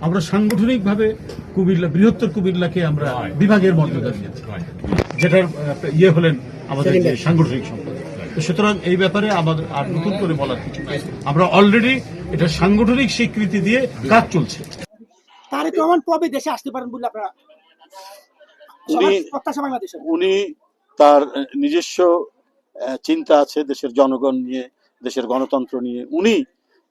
আমরা সাংগঠনিকভাবে কুমিল্লা বৃহত্তর কুমিল্লাকে আমরা বিভাগের মর্যাদা দিয়েছি। যেটার ইয়ে হলেন আমাদের যে সাংগঠনিক সম্পদ তো সুতরাং এই ব্যাপারে আমাদের আর নতুন করে বলার কিছু আমরা অলরেডি এটা সাংগঠনিক স্বীকৃতি দিয়ে কাজ চলছে। তারেক রহমান কবে দেশে আসতে পারেন বলে আপনারা উনি- উনি তার নিজস্ব চিন্তা আছে দেশের জনগণ নিয়ে দেশের গণতন্ত্র নিয়ে। উনি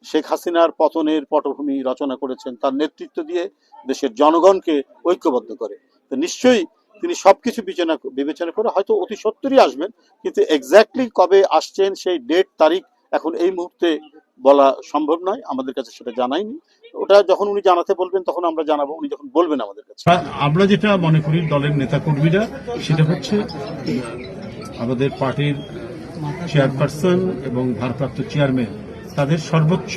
শেখ হাসিনার পতনের পটভূমি রচনা করেছেন, তার নেতৃত্ব দিয়ে দেশের জনগণকে ঐক্যবদ্ধ করে। তো নিশ্চয়ই তিনি সবকিছু বিবেচনা বিবেচনা করে হয়তো অতি সত্তরই আসবেন, কিন্তু এক্স্যাক্টলি কবে আসছেন সেই ডেট তারিখ এখন এই মুহূর্তে বলা সম্ভব নয়, আমাদের কাছে সেটা জানাইনি ওটা যখন উনি জানাতে বলবেন, তখন আমরা জানাব, উনি যখন বলবেন আমাদের কাছে। আমরা যেটা মনে করি দলের নেতা কর্মীরা সেটা হচ্ছে আমাদের পার্টির চেয়ারপারসন এবং ভারপ্রাপ্ত চেয়ারম্যান সর্বোচ্চ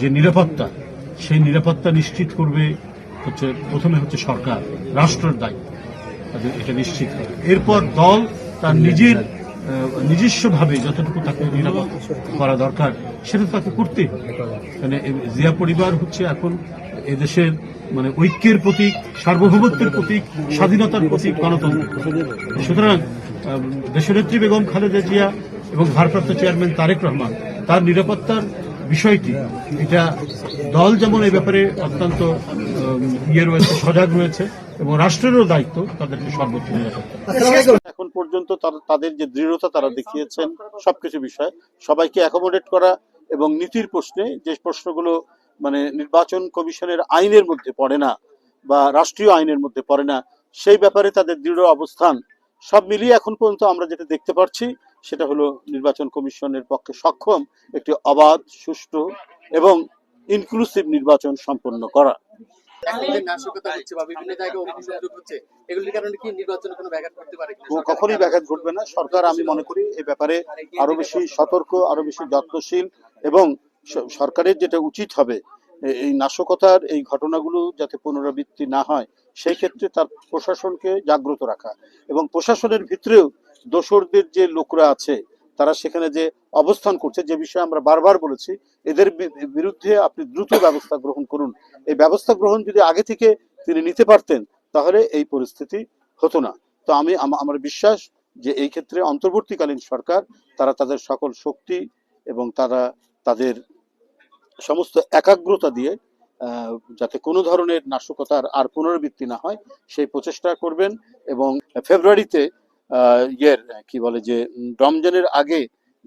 যে নিরাপত্তা, সেই নিরাপত্তা নিশ্চিত করবে হচ্ছে, প্রথমে হচ্ছে সরকার, রাষ্ট্রের দায়িত্ব। তাদের এটা নিশ্চিত করে। এরপর দল তার নিজের নিজস্বভাবে যতটুকু তাকে নিরাপদ করা দরকার, সেটা তাকে করতেই হবে। মানে জিয়া পরিবার হচ্ছে এখন এদেশের মানে ঐক্যের প্রতীক, সার্বভৌমত্বের প্রতীক, স্বাধীনতার প্রতীক গণতন্ত্র সুতরাং দেশনেত্রী বেগম খালেদা জিয়া এবং ভারপ্রাপ্ত চেয়ারম্যান তারেক রহমান তার নিরাপত্তার বিষয়টি, এটা দল যেমন এই ব্যাপারে অত্যন্ত ইয়ে রয়েছে, সজাগ রয়েছে, এবং রাষ্ট্রেরও দায়িত্ব তাদেরকে সর্বোচ্চ এখন পর্যন্ত তাদের যে দৃঢ়তা তারা দেখিয়েছেন, সবকিছু বিষয়ে। সবাইকে অ্যাকোমোডেট করা এবং নীতির প্রশ্নে যে প্রশ্নগুলো মানে নির্বাচন কমিশনের আইনের মধ্যে পড়ে না বা রাষ্ট্রীয় আইনের মধ্যে পড়ে না, সেই ব্যাপারে তাদের দৃঢ় অবস্থান, সব মিলিয়ে এখন পর্যন্ত আমরা যেটা দেখতে পাচ্ছি সেটা হলো নির্বাচন কমিশনের পক্ষে সক্ষম একটি অবাধ সুষ্ঠু এবং ইনক্লুসিভ নির্বাচন সম্পন্ন করা। কখনোই ব্যাঘাত ঘটবে না। সরকার আমি মনে করি এই ব্যাপারে আরও বেশি সতর্ক আরও বেশি যত্নশীল এবং সরকারের যেটা উচিত হবে এই নাশকতার এই ঘটনাগুলো যাতে পুনরাবৃত্তি না হয় সেই ক্ষেত্রে তার প্রশাসনকে জাগ্রত রাখা এবং প্রশাসনের ভিতরেও দোসরদের যে লোকরা আছে, তারা সেখানে যে অবস্থান করছে, যে বিষয়ে আমরা বারবার বলেছি, এদের বিরুদ্ধে আপনি দ্রুত ব্যবস্থা গ্রহণ করুন। এই ব্যবস্থা গ্রহণ যদি আগে থেকে তিনি নিতে পারতেন, তাহলে এই পরিস্থিতি হতো না। তো আমি আমার বিশ্বাস যে এই ক্ষেত্রে অন্তর্বর্তীকালীন সরকার, তারা তাদের সকল শক্তি এবং তারা তাদের সমস্ত একাগ্রতা দিয়ে যাতে কোনো ধরনের নাশকতার আর পুনরাবৃত্তি না হয়, সেই প্রচেষ্টা করবেন এবং ফেব্রুয়ারিতে ইয়ের কি বলে যে রমজানের আগে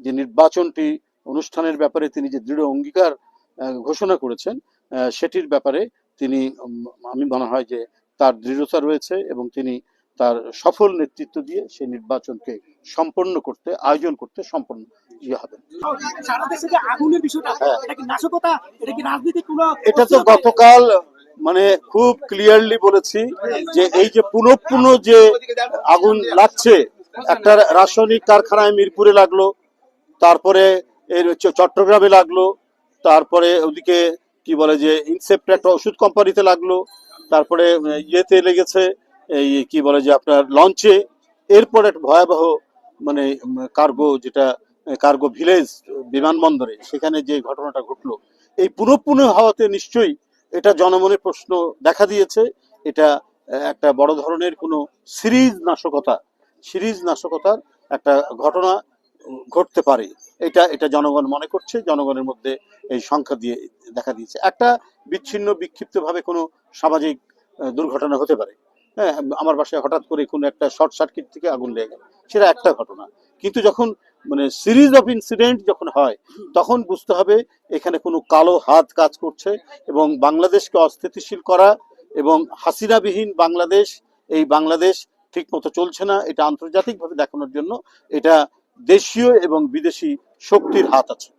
যে নির্বাচনটি অনুষ্ঠানের ব্যাপারে তিনি যে দৃঢ় অঙ্গীকার ঘোষণা করেছেন সেটির ব্যাপারে তিনি আমি মনে হয় যে তার দৃঢ়তা রয়েছে এবং তিনি তার সফল নেতৃত্ব দিয়ে সেই নির্বাচনকে সম্পন্ন করতে আয়োজন করতে সম্পন্ন ইয়ে বিষয়টা হ্যাঁ। এটা তো গতকাল মানে খুব ক্লিয়ারলি বলেছি যে এই যে পুনঃ পুনঃ যে আগুন লাগছে, একটা রাসায়নিক কারখানায় মিরপুরে লাগল, তারপরে এর চট্টগ্রামে লাগল, তারপরে ওদিকে কি বলে যে ইনসেপ্ট একটা ওষুধ কোম্পানিতে লাগল, তারপরে ইয়েতে লেগেছে, এই কি বলে যে আপনার লঞ্চে, এরপর একটা ভয়াবহ মানে কার্গো যেটা, কার্গো ভিলেজ বিমানবন্দরে, সেখানে যে ঘটনাটা ঘটলো, এই পুনঃ পুনঃ হওয়াতে নিশ্চয়ই এটা জনমনে প্রশ্ন দেখা দিয়েছে। এটা একটা বড় ধরনের কোনো সিরিজ নাশকতা, সিরিজ নাশকতার একটা ঘটনা ঘটতে পারে। এটা এটা জনগণ মনে করছে, জনগণের মধ্যে এই সংখ্যা দিয়ে দেখা দিয়েছে। একটা বিচ্ছিন্ন বিক্ষিপ্ত ভাবে কোনো সামাজিক দুর্ঘটনা হতে পারে। হ্যাঁ আমার বাসায় হঠাৎ করে কোনো একটা শর্ট সার্কিট থেকে আগুন লেগে গেল। সেটা একটা ঘটনা। কিন্তু যখন মানে সিরিজ অফ ইনসিডেন্ট যখন হয়, তখন বুঝতে হবে এখানে কোনো কালো হাত কাজ করছে এবং বাংলাদেশকে অস্থিতিশীল করা এবং হাসিনাবিহীন বাংলাদেশ, এই বাংলাদেশ ঠিকমতো চলছে না, এটা আন্তর্জাতিকভাবে দেখানোর জন্য এটা দেশীয় এবং বিদেশি শক্তির হাত আছে।